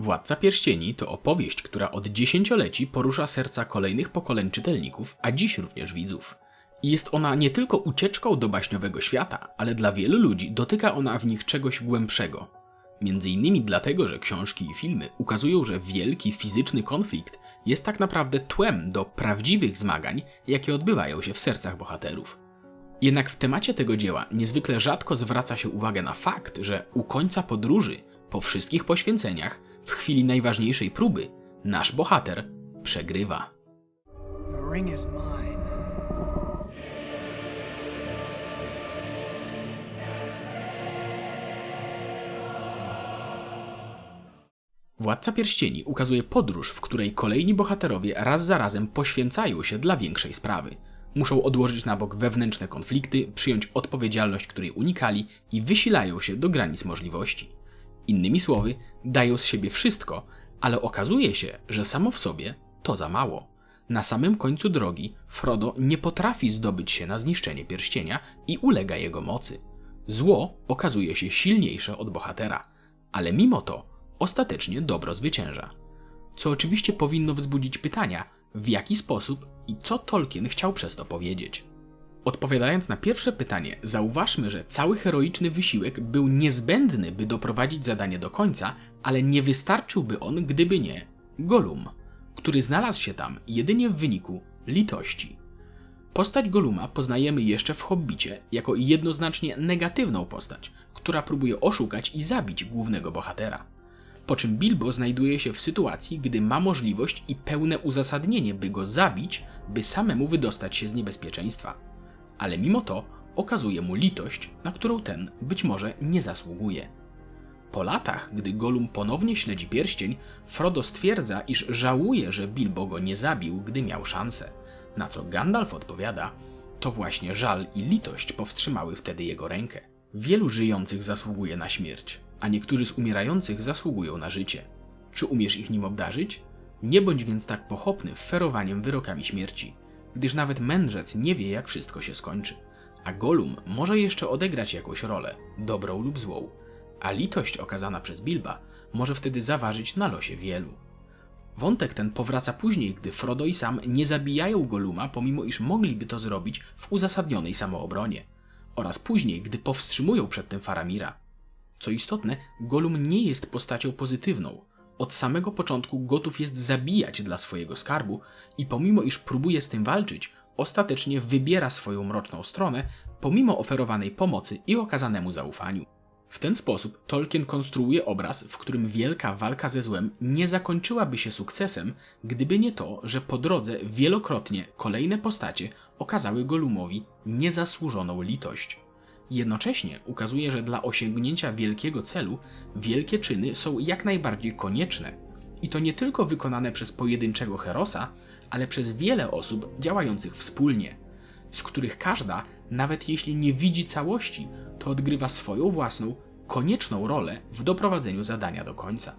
Władca Pierścieni to opowieść, która od dziesięcioleci porusza serca kolejnych pokoleń czytelników, a dziś również widzów. I jest ona nie tylko ucieczką do baśniowego świata, ale dla wielu ludzi dotyka ona w nich czegoś głębszego. Między innymi dlatego, że książki i filmy ukazują, że wielki fizyczny konflikt jest tak naprawdę tłem do prawdziwych zmagań, jakie odbywają się w sercach bohaterów. Jednak w temacie tego dzieła niezwykle rzadko zwraca się uwagę na fakt, że u końca podróży, po wszystkich poświęceniach, w chwili najważniejszej próby, nasz bohater przegrywa. Władca Pierścieni ukazuje podróż, w której kolejni bohaterowie raz za razem poświęcają się dla większej sprawy. Muszą odłożyć na bok wewnętrzne konflikty, przyjąć odpowiedzialność, której unikali i wysilają się do granic możliwości. Innymi słowy, dają z siebie wszystko, ale okazuje się, że samo w sobie to za mało. Na samym końcu drogi Frodo nie potrafi zdobyć się na zniszczenie pierścienia i ulega jego mocy. Zło okazuje się silniejsze od bohatera, ale mimo to ostatecznie dobro zwycięża. Co oczywiście powinno wzbudzić pytania, w jaki sposób i co Tolkien chciał przez to powiedzieć. Odpowiadając na pierwsze pytanie, zauważmy, że cały heroiczny wysiłek był niezbędny, by doprowadzić zadanie do końca, ale nie wystarczyłby on, gdyby nie Golum, który znalazł się tam jedynie w wyniku litości. Postać Goluma poznajemy jeszcze w Hobbicie jako jednoznacznie negatywną postać, która próbuje oszukać i zabić głównego bohatera. Po czym Bilbo znajduje się w sytuacji, gdy ma możliwość i pełne uzasadnienie, by go zabić, by samemu wydostać się z niebezpieczeństwa. Ale mimo to okazuje mu litość, na którą ten być może nie zasługuje. Po latach, gdy Gollum ponownie śledzi pierścień, Frodo stwierdza, iż żałuje, że Bilbo go nie zabił, gdy miał szansę. Na co Gandalf odpowiada, to właśnie żal i litość powstrzymały wtedy jego rękę. Wielu żyjących zasługuje na śmierć, a niektórzy z umierających zasługują na życie. Czy umiesz ich nim obdarzyć? Nie bądź więc tak pochopny ferowaniem wyrokami śmierci, gdyż nawet mędrzec nie wie, jak wszystko się skończy. A Gollum może jeszcze odegrać jakąś rolę, dobrą lub złą, a litość okazana przez Bilba może wtedy zaważyć na losie wielu. Wątek ten powraca później, gdy Frodo i Sam nie zabijają Goluma, pomimo iż mogliby to zrobić w uzasadnionej samoobronie, oraz później, gdy powstrzymują przed tym Faramira. Co istotne, Golum nie jest postacią pozytywną. Od samego początku gotów jest zabijać dla swojego skarbu i pomimo iż próbuje z tym walczyć, ostatecznie wybiera swoją mroczną stronę, pomimo oferowanej pomocy i okazanemu zaufaniu. W ten sposób Tolkien konstruuje obraz, w którym wielka walka ze złem nie zakończyłaby się sukcesem, gdyby nie to, że po drodze wielokrotnie kolejne postacie okazały Golumowi niezasłużoną litość. Jednocześnie ukazuje, że dla osiągnięcia wielkiego celu wielkie czyny są jak najbardziej konieczne i to nie tylko wykonane przez pojedynczego herosa, ale przez wiele osób działających wspólnie, z których każda, nawet jeśli nie widzi całości, to odgrywa swoją własną, konieczną rolę w doprowadzeniu zadania do końca.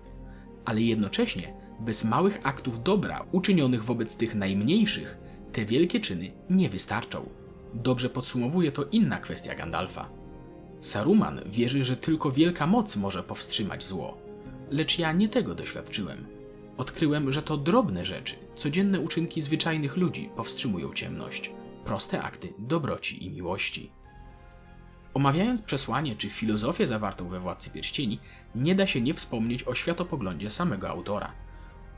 Ale jednocześnie, bez małych aktów dobra uczynionych wobec tych najmniejszych, te wielkie czyny nie wystarczą. Dobrze podsumowuje to inna kwestia Gandalfa. Saruman wierzy, że tylko wielka moc może powstrzymać zło, lecz ja nie tego doświadczyłem. Odkryłem, że to drobne rzeczy, codzienne uczynki zwyczajnych ludzi powstrzymują ciemność, proste akty dobroci i miłości. Omawiając przesłanie czy filozofię zawartą we Władcy Pierścieni, nie da się nie wspomnieć o światopoglądzie samego autora.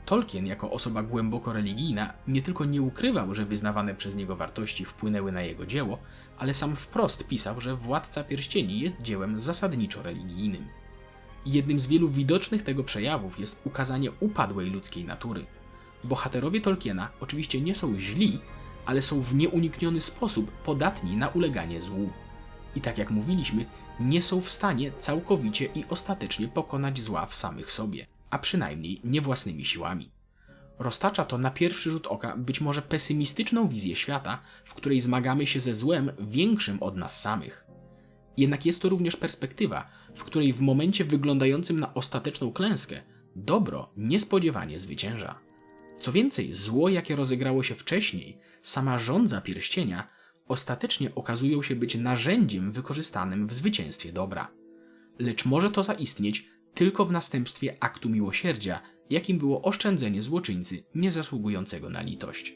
Tolkien, jako osoba głęboko religijna, nie tylko nie ukrywał, że wyznawane przez niego wartości wpłynęły na jego dzieło, ale sam wprost pisał, że Władca Pierścieni jest dziełem zasadniczo religijnym. Jednym z wielu widocznych tego przejawów jest ukazanie upadłej ludzkiej natury. Bohaterowie Tolkiena oczywiście nie są źli, ale są w nieunikniony sposób podatni na uleganie złu. I tak jak mówiliśmy, nie są w stanie całkowicie i ostatecznie pokonać zła w samych sobie, a przynajmniej nie własnymi siłami. Roztacza to na pierwszy rzut oka być może pesymistyczną wizję świata, w której zmagamy się ze złem większym od nas samych. Jednak jest to również perspektywa, w której w momencie wyglądającym na ostateczną klęskę, dobro niespodziewanie zwycięża. Co więcej, zło, jakie rozegrało się wcześniej, sama rządza pierścienia, ostatecznie okazują się być narzędziem wykorzystanym w zwycięstwie dobra. Lecz może to zaistnieć tylko w następstwie aktu miłosierdzia, jakim było oszczędzenie złoczyńcy niezasługującego na litość.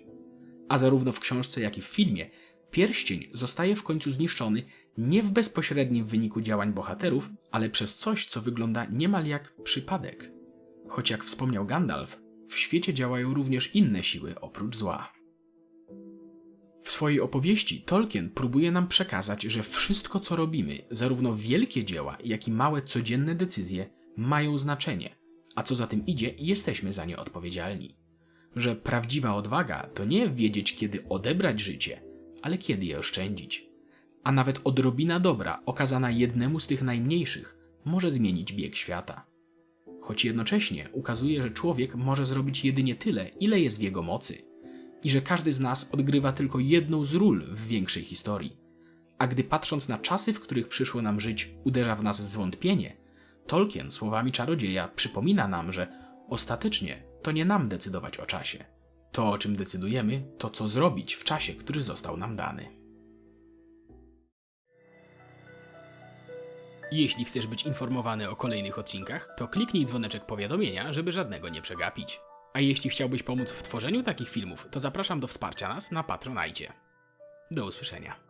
A zarówno w książce, jak i w filmie, pierścień zostaje w końcu zniszczony nie w bezpośrednim wyniku działań bohaterów, ale przez coś, co wygląda niemal jak przypadek. Choć jak wspomniał Gandalf, w świecie działają również inne siły oprócz zła. W swojej opowieści Tolkien próbuje nam przekazać, że wszystko co robimy, zarówno wielkie dzieła, jak i małe codzienne decyzje, mają znaczenie, a co za tym idzie, jesteśmy za nie odpowiedzialni. Że prawdziwa odwaga to nie wiedzieć, kiedy odebrać życie, ale kiedy je oszczędzić. A nawet odrobina dobra okazana jednemu z tych najmniejszych może zmienić bieg świata. Choć jednocześnie ukazuje, że człowiek może zrobić jedynie tyle, ile jest w jego mocy i że każdy z nas odgrywa tylko jedną z ról w większej historii. A gdy patrząc na czasy, w których przyszło nam żyć, uderza w nas zwątpienie, Tolkien słowami czarodzieja przypomina nam, że ostatecznie to nie nam decydować o czasie. To, o czym decydujemy, to co zrobić w czasie, który został nam dany. Jeśli chcesz być informowany o kolejnych odcinkach, to kliknij dzwoneczek powiadomienia, żeby żadnego nie przegapić. A jeśli chciałbyś pomóc w tworzeniu takich filmów, to zapraszam do wsparcia nas na Patronajcie. Do usłyszenia.